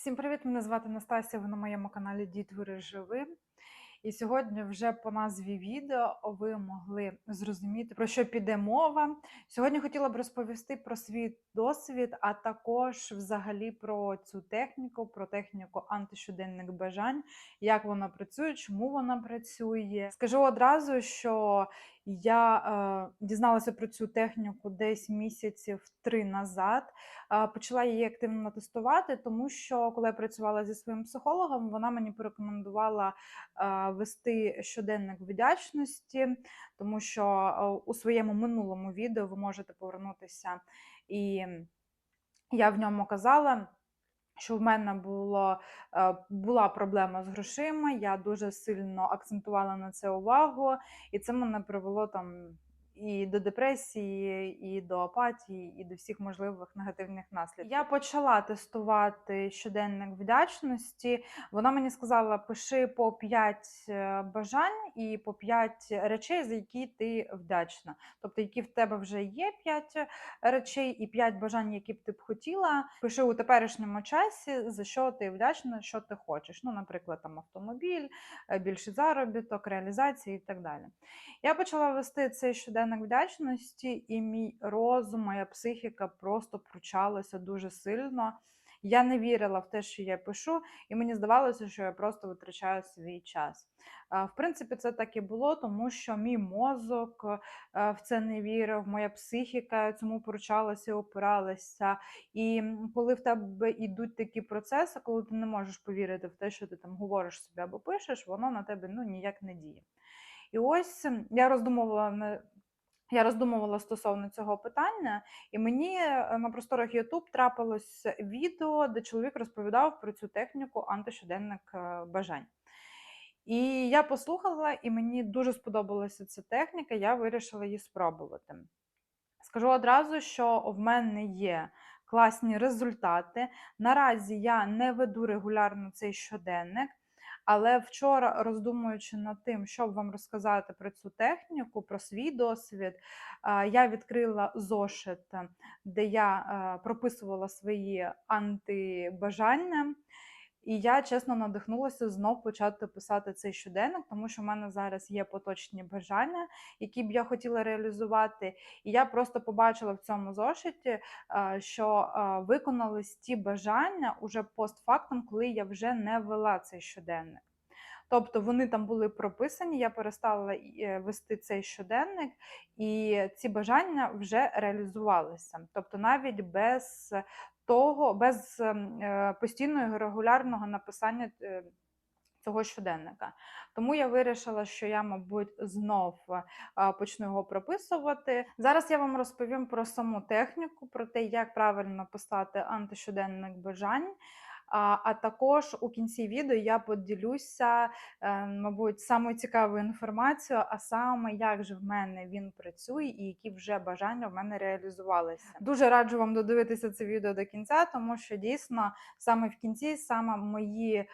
Всім привіт! Мене звати Настасія. Ви на моєму каналі Дітвори Живи. І сьогодні вже по назві відео ви могли зрозуміти, про що піде мова. Сьогодні хотіла б розповісти про свій досвід, а також взагалі про цю техніку, про техніку антищоденних бажань, як вона працює, чому вона працює. Скажу одразу, що я дізналася про цю техніку десь місяців три назад. Почала її активно тестувати, тому що коли я працювала зі своїм психологом, вона мені порекомендувала вести щоденник вдячності, тому що у своєму минулому відео ви можете повернутися, і я в ньому казала. Що в мене було, е, була проблема з грошима, я дуже сильно акцентувала на це увагу, і це мене привело там і до депресії, і до апатії, і до всіх можливих негативних наслідків. Я почала тестувати щоденник вдячності. Вона мені сказала: пиши по 5 бажань і по 5 речей, за які ти вдячна. Тобто, які в тебе вже є 5 речей і 5 бажань, які б ти б хотіла. Пиши у теперішньому часі, за що ти вдячна, що ти хочеш. Ну, наприклад, там автомобіль, е, більший заробіток, реалізація і так далі. Я почала вести цей щоденник вдячності, і мій розум, моя психіка просто пручалася дуже сильно. Я не вірила в те, що я пишу, і мені здавалося, що я просто витрачаю свій час. В принципі, це так і було, тому що мій мозок е, в це не вірив, моя психіка цьому поручалася і опиралася. І коли в тебе йдуть такі процеси, коли ти не можеш повірити в те, що ти там говориш собі або пишеш, воно на тебе ну, ніяк не діє. І ось я роздумувала. Я роздумувала стосовно цього питання, і мені е, на просторах YouTube трапилось відео, де чоловік розповідав про цю техніку антищоденник е, бажань. І я послухала, і мені дуже сподобалася ця техніка, я вирішила її спробувати. Скажу одразу, що в мене є класні результати. Наразі я не веду регулярно цей щоденник. Але вчора, роздумуючи над тим, щоб вам розказати про цю техніку, про свій досвід, я відкрила зошит, де я прописувала свої антибажання. І я чесно надихнулася знов почати писати цей щоденник, тому що в мене зараз є поточні бажання, які б я хотіла реалізувати. І я просто побачила в цьому зошиті, що виконались ті бажання уже постфактом, коли я вже не вела цей щоденник. Тобто вони там були прописані, я перестала е, вести цей щоденник, і ці бажання вже реалізувалися. Тобто, навіть без того, без ем, е, постійного регулярного написання. Е, цього щоденника. Тому я вирішила, що я, мабуть, знов почну його прописувати. Зараз я вам розповім про саму техніку, про те, як правильно писати антищоденник бажань. А також у кінці відео я поділюся, е, мабуть, самою цікавою інформацією, а саме, як же в мене він працює і які вже бажання в мене реалізувалися. Дуже раджу вам додивитися це відео до кінця, тому що дійсно саме в кінці саме мої е,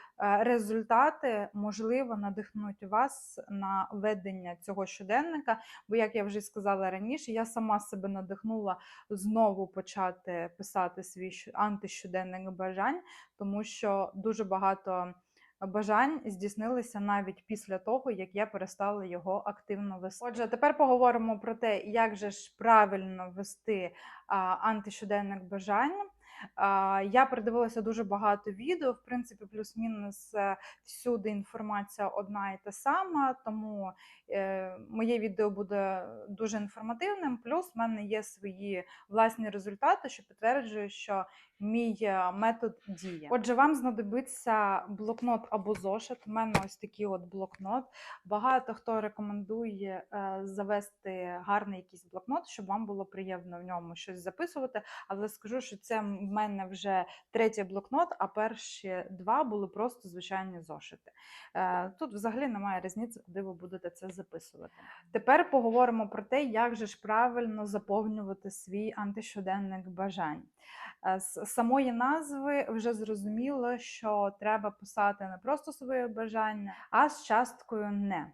результати можливо надихнуть вас на ведення цього щоденника. Бо, як я вже сказала раніше, я сама себе надихнула знову почати писати свій антищоденник бажань тому що дуже багато бажань здійснилися навіть після того, як я перестала його активно вести. Отже, тепер поговоримо про те, як же ж правильно вести антищоденник бажань. Я передивилася дуже багато відео, в принципі, плюс-мінус е, всюди інформація одна і та сама, тому е, моє відео буде дуже інформативним. Плюс в мене є свої власні результати, що підтверджує, що мій е, метод діє. Отже, вам знадобиться блокнот або зошит. У мене ось такий от блокнот. Багато хто рекомендує завести гарний якийсь блокнот, щоб вам було приємно в ньому щось записувати. Але скажу, що це в мене вже третій блокнот, а перші два були просто звичайні зошити. Е, тут взагалі немає різниці, куди ви будете це записувати. Тепер поговоримо про те, як же ж правильно заповнювати свій антищоденник бажань. Е, з самої назви вже зрозуміло, що треба писати не просто своє бажання, а з часткою не.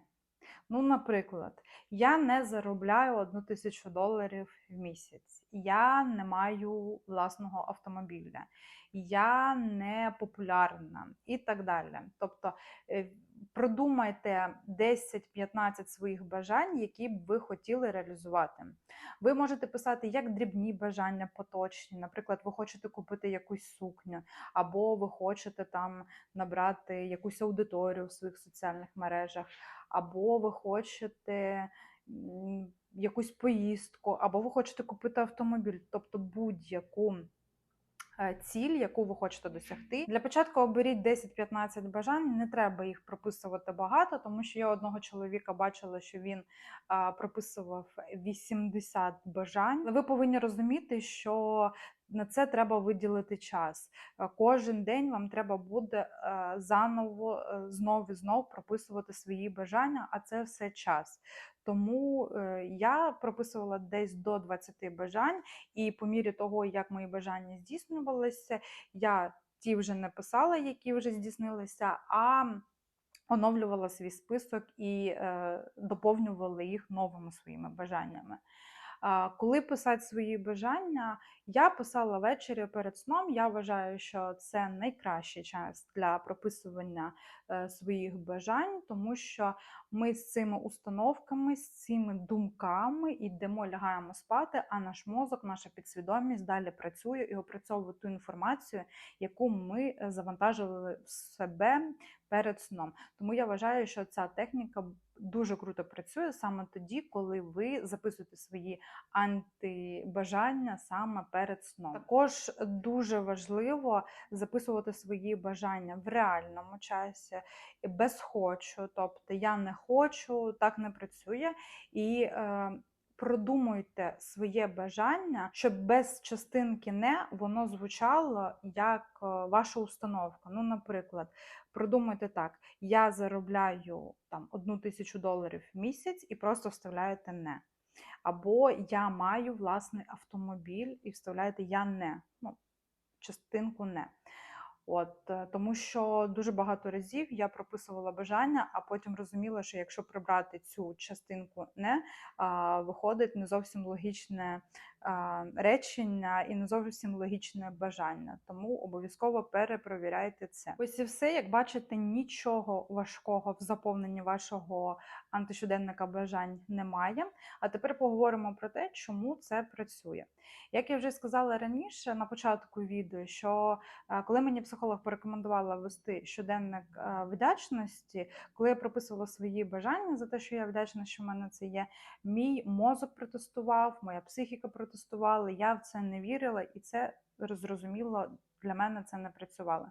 Ну, наприклад, я не заробляю одну тисячу доларів в місяць, я не маю власного автомобіля, я не популярна і так далі. Тобто е, продумайте 10-15 своїх бажань, які б ви хотіли реалізувати. Ви можете писати як дрібні бажання поточні. Наприклад, ви хочете купити якусь сукню, або ви хочете там набрати якусь аудиторію в своїх соціальних мережах, або ви хочете якусь поїздку, або ви хочете купити автомобіль, тобто будь-яку ціль, яку ви хочете досягти. Для початку оберіть 10-15 бажань, не треба їх прописувати багато, тому що я одного чоловіка бачила, що він прописував 80 бажань. Ви повинні розуміти, що на це треба виділити час. Е, Кожен день вам треба буде е, заново е, знов і знов прописувати свої бажання, а це все час. Тому я прописувала десь до 20 бажань, і по мірі того, як мої бажання здійснювалися, я ті вже не писала, які вже здійснилися, а оновлювала свій список і доповнювала їх новими своїми бажаннями. Коли писати свої бажання, я писала ввечері перед сном. Я вважаю, що це найкращий час для прописування е, своїх бажань, тому що ми з цими установками, з цими думками йдемо, лягаємо спати, а наш мозок, наша підсвідомість далі працює і опрацьовує ту інформацію, яку ми завантажили в себе перед сном. Тому я вважаю, що ця техніка дуже круто працює саме тоді, коли ви записуєте свої антибажання саме перед сном. Також дуже важливо записувати свої бажання в реальному часі, без хочу, тобто я не хочу, так не працює. І е, продумуйте своє бажання, щоб без частинки не воно звучало як е, ваша установка. Ну, наприклад, продумайте так: я заробляю там одну тисячу доларів в місяць і просто вставляєте не. Або я маю власний автомобіль і вставляєте я не. Ну, частинку не. От, е, Тому що дуже багато разів я прописувала бажання, а потім розуміла, що якщо прибрати цю частинку не, виходить не зовсім логічне речення і не зовсім логічне бажання. Тому обов'язково перепровіряйте це. Ось і все, як бачите, нічого важкого в заповненні вашого антищоденника бажань немає. А тепер поговоримо про те, чому це працює. Як я вже сказала раніше на початку відео, що е, коли мені психолог порекомендувала вести щоденник е, вдячності, коли я прописувала свої бажання за те, що я вдячна, що в мене це є, мій мозок протестував, моя психіка протестувала, я в це не вірила, і це зрозуміло для мене це не працювало.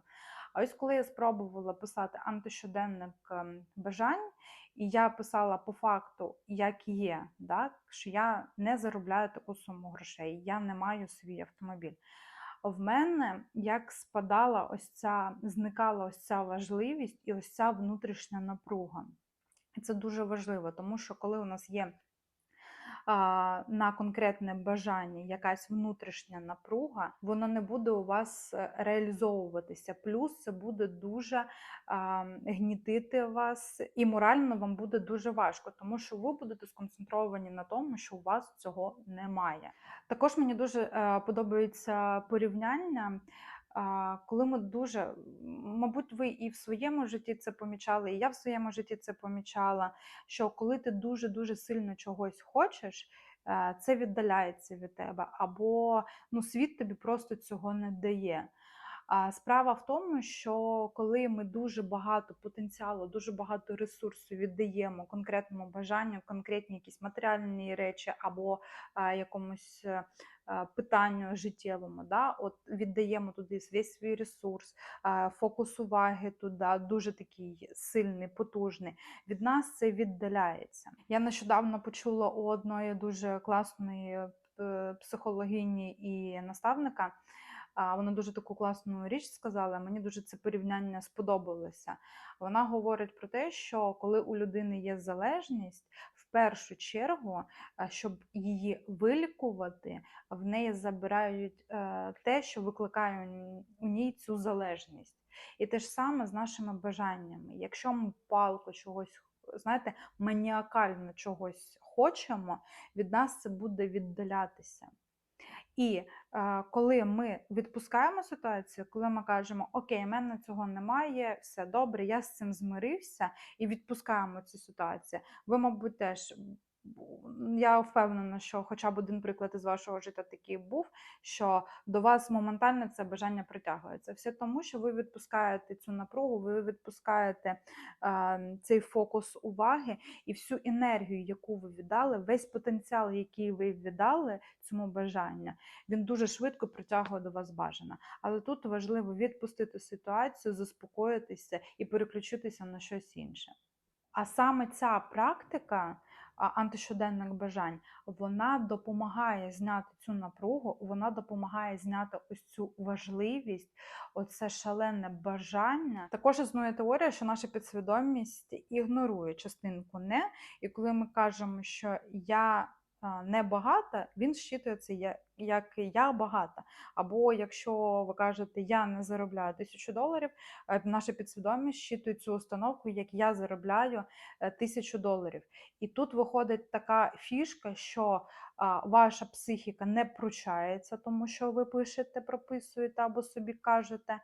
А ось коли я спробувала писати антищоденник ем, бажань, і я писала по факту, як є, так, що я не заробляю таку суму грошей, я не маю свій автомобіль. В мене як спадала ось ця, зникала ось ця важливість і ось ця внутрішня напруга. І це дуже важливо, тому що коли у нас є на конкретне бажання, якась внутрішня напруга, воно не буде у вас е, реалізовуватися. Плюс це буде дуже гнітити вас, і морально вам буде дуже важко, тому що ви будете сконцентровані на тому, що у вас цього немає. Також мені дуже е, подобається порівняння. Коли ми дуже, мабуть, ви і в своєму житті це помічали, і я в своєму житті це помічала, що коли ти дуже-дуже сильно чогось хочеш, е, це віддаляється від тебе, або ну, світ тобі просто цього не дає. А справа в тому, що коли ми дуже багато потенціалу, дуже багато ресурсу віддаємо конкретному бажанню, конкретні якісь матеріальні речі або якомусь е, питанню життєвому, да, от віддаємо туди весь свій ресурс, фокус уваги туди, дуже такий сильний, потужний. Від нас це віддаляється. Я нещодавно почула у одної дуже класної е, психологині і наставника. Вона дуже таку класну річ сказала. Мені дуже це порівняння сподобалося. Вона говорить про те, що коли у людини є залежність, в першу чергу, щоб її вилікувати, в неї забирають е, те, що викликає у ній цю залежність. І те ж саме з нашими бажаннями. Якщо ми палко чогось, знаєте, маніакально чогось хочемо, від нас це буде віддалятися. І е, коли ми відпускаємо ситуацію, коли ми кажемо Окей, в мене цього немає, все добре, я з цим змирився і відпускаємо цю ситуацію. Ви, мабуть, теж я впевнена, що хоча б один приклад із вашого життя такий був, що до вас моментально це бажання притягується. Все тому, що ви відпускаєте цю напругу, ви відпускаєте е, цей фокус уваги і всю енергію, яку ви віддали, весь потенціал, який ви віддали цьому бажанню, він дуже швидко притягує до вас бажане. Але тут важливо відпустити ситуацію, заспокоїтися і переключитися на щось інше. А саме ця практика антищоденних бажань, вона допомагає зняти цю напругу, вона допомагає зняти ось цю важливість, оце шалене бажання. Також існує теорія, що наша підсвідомість ігнорує частинку не, і коли ми кажемо, що я не багата, він щитує це як я багата. Або якщо ви кажете, я не заробляю тисячу доларів, е, наша підсвідомість щитує цю установку, як я заробляю е, тисячу доларів. І тут виходить така фішка, що ваша психіка не пручається, тому що ви пишете, прописуєте або собі кажете.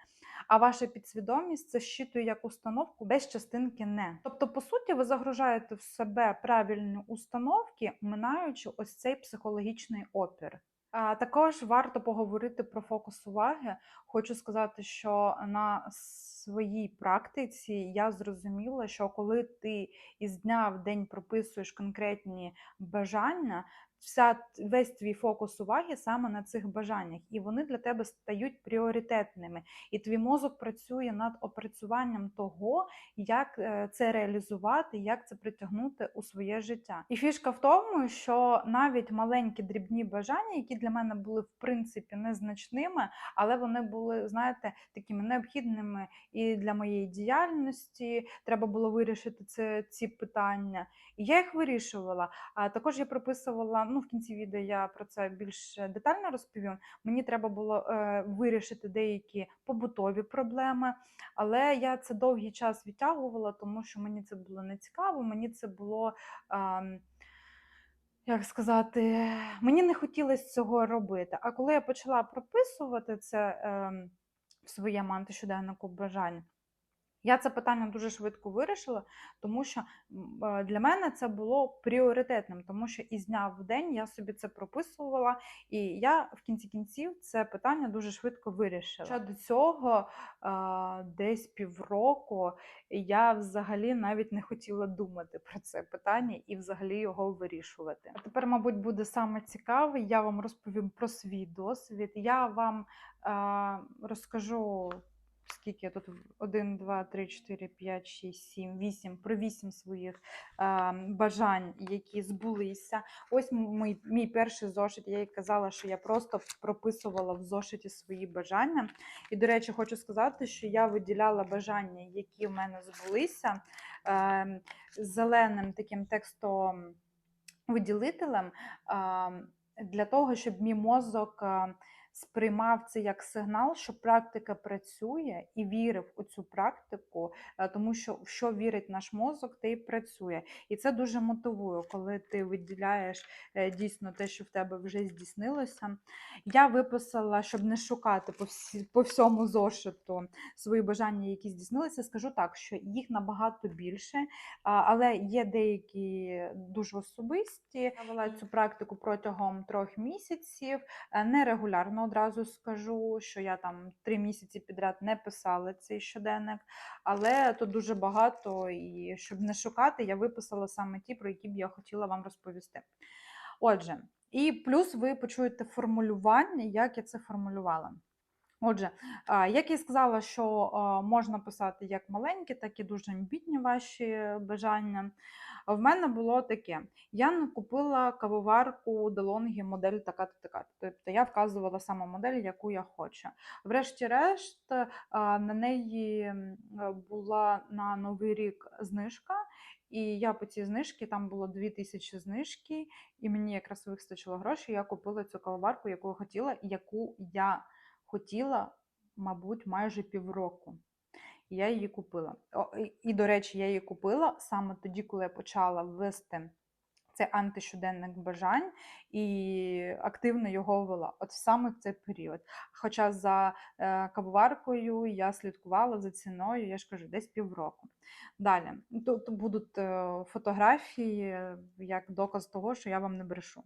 А ваша підсвідомість це щитує як установку без частинки не. Тобто, по суті, ви загружаєте в себе правильні установки, минаючи ось цей психологічний опір. Також варто поговорити про фокус уваги. Хочу сказати, що на своїй практиці я зрозуміла, що коли ти із дня в день прописуєш конкретні бажання, вся весь твій фокус уваги саме на цих бажаннях, і вони для тебе стають пріоритетними. І твій мозок працює над опрацюванням того, як е, це реалізувати, як це притягнути у своє життя. І фішка в тому, що навіть маленькі дрібні бажання, які для мене були в принципі незначними, але вони були, знаєте, такими необхідними і для моєї діяльності. Треба було вирішити це, ці питання. І я їх вирішувала. А також я прописувала, ну в кінці відео я про це більш детально розповім. Мені треба було е, вирішити деякі побутові проблеми, але я це довгий час відтягувала, тому що мені це було не цікаво, мені це було. ем, як сказати, мені не хотілося цього робити. А коли я почала прописувати це ем, в своєму антищоденнику бажань, я це питання дуже швидко вирішила, тому що е, для мене це було пріоритетним, тому що із дня в день я собі це прописувала, і я в кінці кінців це питання дуже швидко вирішила. Ще до цього десь півроку я взагалі навіть не хотіла думати про це питання і взагалі його вирішувати. А тепер, мабуть, буде саме цікаве. Я вам розповім про свій досвід. Я вам розкажу. Скільки я тут 1, 2, 3, 4, 5, 6, 7, 8, про 8 своїх е, бажань, які збулися. Ось мій, мій перший зошит. Я їй казала, що я просто прописувала в зошиті свої бажання. І, до речі, хочу сказати, що я виділяла бажання, які в мене збулися е, зеленим таким текстом виділителем а, для того, щоб мій мозок а, сприймав це як сигнал, що практика працює і вірив у цю практику, е, тому що в що вірить наш мозок, те і працює. І це дуже мотивує, коли ти виділяєш е, дійсно те, що в тебе вже здійснилося. Я виписала, щоб не шукати по, всі, по всьому зошиту свої бажання, які здійснилися. Скажу так, що їх набагато більше, але є деякі дуже особисті. Я вела цю практику протягом трьох місяців. Е, Нерегулярно одразу скажу, що я там три місяці підряд не писала цей щоденник, але тут дуже багато, і щоб не шукати, я виписала саме ті, про які б я хотіла вам розповісти. Отже, і плюс ви почуєте формулювання, як я це формулювала. Отже, як я сказала, що можна писати як маленькі, так і дуже амбітні ваші бажання. В мене було таке: я купила кавоварку DeLonghi модель така-то така. Тобто я вказувала саме модель, яку я хочу. Врешті-решт, на неї була на Новий рік знижка. І я по цій знижці, там було 2000 знижки, і мені якраз вистачило грошей. Я купила цю кавоварку, яку я хотіла, яку я хотіла, мабуть, майже півроку. Я її купила. І, до речі, я її купила саме тоді, коли я почала вести це антищоденник бажань і активно його вела. От саме в цей період. Хоча за е, кавоваркою я слідкувала за ціною, я ж кажу, десь півроку. Далі, тут будуть е, фотографії як доказ того, що я вам не брешу.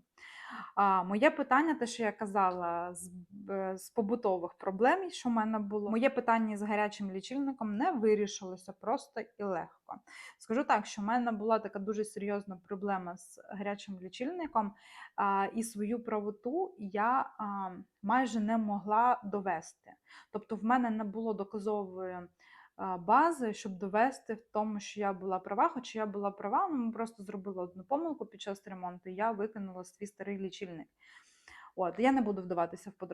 А, Моє питання, те, що я казала, з, е, з побутових проблем, що в мене було, моє питання з гарячим лічильником не вирішилося просто і легко. Скажу так, що в мене була така дуже серйозна проблема з гарячим лічильником, і свою правоту я майже не могла довести. Тобто, в мене не було доказової бази, щоб довести в тому, що я була права, хоча я була права, ми просто зробили одну помилку під час ремонту, і я викинула свій старий лічильник. От, я не буду вдаватися в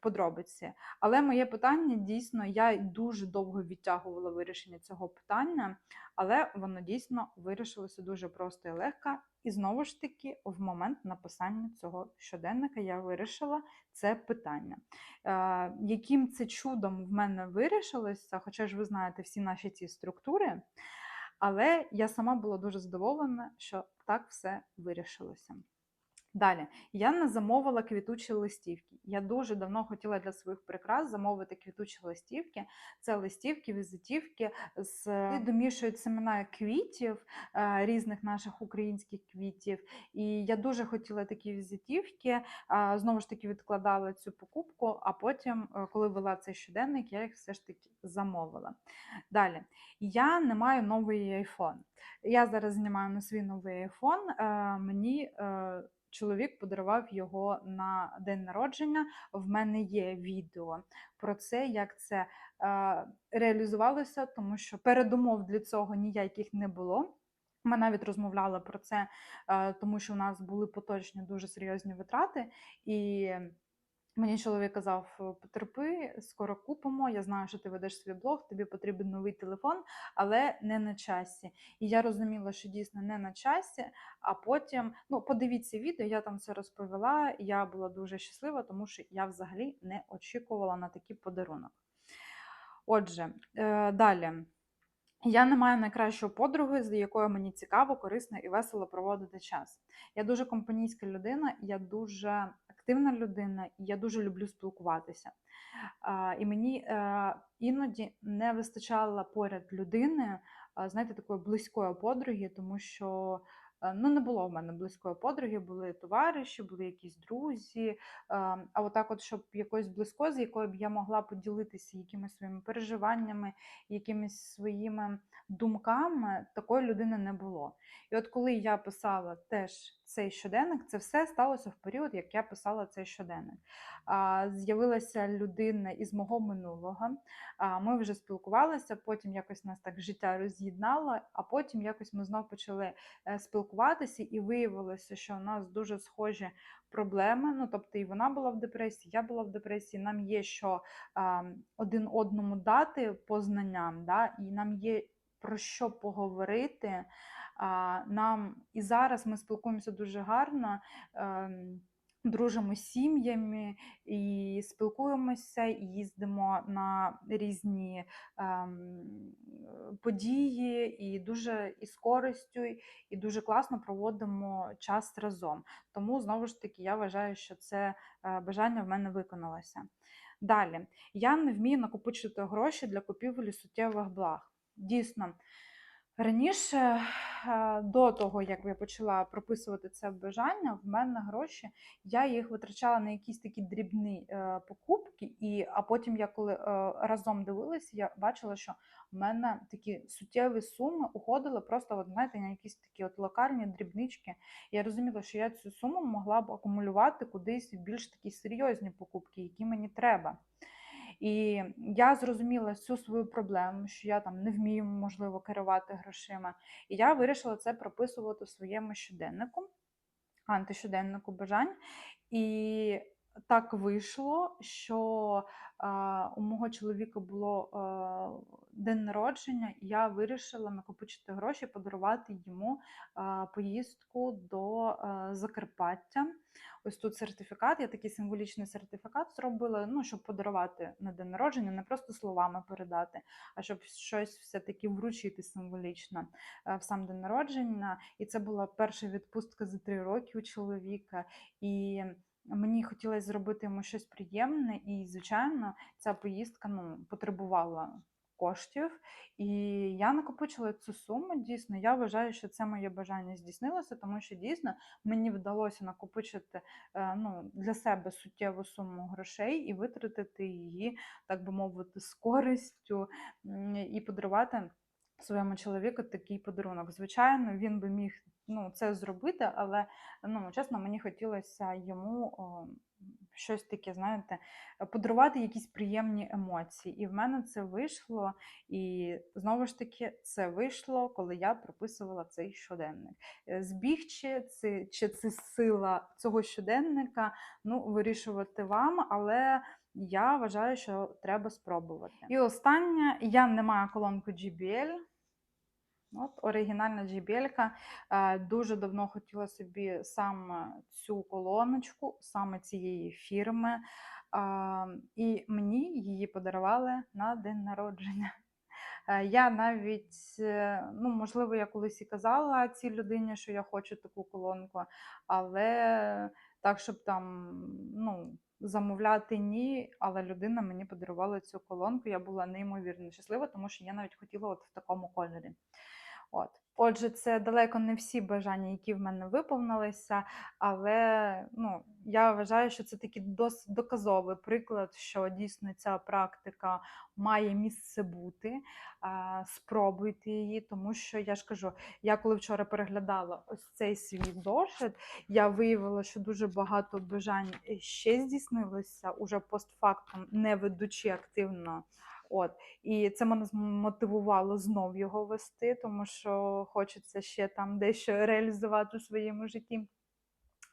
подробиці. Але моє питання дійсно, я дуже довго відтягувала вирішення цього питання, але воно дійсно вирішилося дуже просто і легко. І знову ж таки, в момент написання цього щоденника я вирішила це питання. Е, яким це чудом в мене вирішилося, хоча ж ви знаєте всі наші ці структури, але я сама була дуже здивована, що так все вирішилося. Далі, я не замовила квітучі листівки. Я дуже давно хотіла для своїх прикрас замовити квітучі листівки. Це листівки, візитівки з вони домішують семена квітів, е, різних наших українських квітів. І я дуже хотіла такі візитівки. Знову ж таки, відкладала цю покупку, а потім, е, коли вела цей щоденник, я їх все ж таки замовила. Далі, я не маю новий iPhone. Я зараз знімаю на свій новий iPhone. е, Мені е, чоловік подарував його на день народження. В мене є відео про це, як це е, реалізувалося, тому що передумов для цього ніяких не було. Ми навіть розмовляли про це, е, тому що у нас були поточні дуже серйозні витрати, і мені чоловік казав: потерпи, скоро купимо. Я знаю, що ти ведеш свій блог, тобі потрібен новий телефон, але не на часі. І я розуміла, що дійсно не на часі. А потім, ну, подивіться відео, я там все розповіла. Я була дуже щаслива, тому що я взагалі не очікувала на такий подарунок. Отже, е, далі. Я не маю найкращої подруги, з якою мені цікаво, корисно і весело проводити час. Я дуже компанійська людина, я дуже активна людина, і я дуже люблю спілкуватися. І мені е, іноді не вистачало поряд людини, знаєте, такої близької подруги, тому що е, ну, не було в мене близької подруги, були товариші, були якісь друзі. е, А отак, от, щоб якоїсь близької, з якою б я могла поділитися якимись своїми переживаннями, якимись своїми думками, такої людини не було. І от коли я писала теж цей щоденник, це все сталося в період, як я писала цей щоденник. З'явилася людина із мого минулого. Ми вже спілкувалися, потім якось нас так життя роз'єднало, а потім якось ми знов почали е, спілкуватися, і виявилося, що у нас дуже схожі проблеми. Ну, тобто, і вона була в депресії, я була в депресії. Нам є що один одному дати по знанням, да? і нам є про що поговорити. Нам і зараз ми спілкуємося дуже гарно. ем, Дружимо з сім'ями і спілкуємося, і їздимо на різні ем, події, і дуже і з користю, і дуже класно проводимо час разом. Тому знову ж таки я вважаю, що це е, бажання в мене виконалося. Далі, я не вмію накопичити гроші для купівлі суттєвих благ. Дійсно, раніше, е, до того, як я почала прописувати це бажання, в мене гроші, я їх витрачала на якісь такі дрібні е, покупки, і, а потім я коли е, разом дивилася, я бачила, що в мене такі суттєві суми уходили просто, от, знаєте, на якісь такі от локальні дрібнички. Я розуміла, що я цю суму могла б акумулювати кудись в більш такі серйозні покупки, які мені треба. І я зрозуміла всю свою проблему, що я там не вмію, можливо, керувати грошима. І я вирішила це прописувати у своєму щоденнику, антищоденнику бажань. І так вийшло, що у мого чоловіка було день народження, і я вирішила накопичити гроші, подарувати йому поїздку до Закарпаття. Ось тут сертифікат, я такий символічний сертифікат зробила, ну, щоб подарувати на день народження, не просто словами передати, а щоб щось все-таки вручити символічно в сам день народження. І це була перша відпустка за три роки у чоловіка. І мені хотілося зробити йому щось приємне, і, звичайно, ця поїздка ну, потребувала коштів. І я накопичила цю суму. Дійсно, я вважаю, що це моє бажання здійснилося, тому що дійсно мені вдалося накопичити е, ну, для себе суттєву суму грошей і витратити її, так би мовити, з користю і подарувати своєму чоловіку такий подарунок. Звичайно, він би міг ну, це зробити, але ну, чесно, мені хотілося йому о, щось таке, знаєте, подарувати якісь приємні емоції. І в мене це вийшло. І знову ж таки, це вийшло, коли я прописувала цей щоденник. Е, Збіг чи це, чи це сила цього щоденника, ну, вирішувати вам, але. Я вважаю, що треба спробувати. І останнє, я не маю колонку GBL. От оригінальна JBL. Е, Дуже давно хотіла собі саме цю колоночку, саме цієї фірми. І мені її подарували на день народження. Е, Я навіть, е, ну, можливо, я колись і казала цій людині, що я хочу таку колонку, але так, щоб там, ну, замовляти ні, але людина мені подарувала цю колонку. Я була неймовірно щаслива, тому що я навіть хотіла от в такому кольорі. От. Отже, це далеко не всі бажання, які в мене виповнилися, але ну, я вважаю, що це такий досить доказовий приклад, що дійсно ця практика має місце бути. Спробуйте її, тому що я ж кажу, я коли вчора переглядала ось цей свій зошит, я виявила, що дуже багато бажань ще здійснилося уже постфактум, не ведучи активно. От і це мене змотивувало знов його вести, тому що хочеться ще там дещо реалізувати в своєму житті.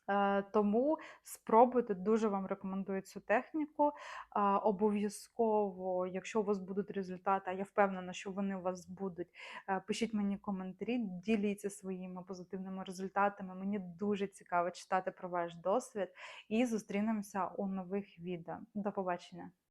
Е, Тому спробуйте, дуже вам рекомендую цю техніку. Е, Обов'язково, якщо у вас будуть результати, а я впевнена, що вони у вас будуть, е, пишіть мені коментарі, діліться своїми позитивними результатами. Мені дуже цікаво читати про ваш досвід і зустрінемося у нових відео. До побачення!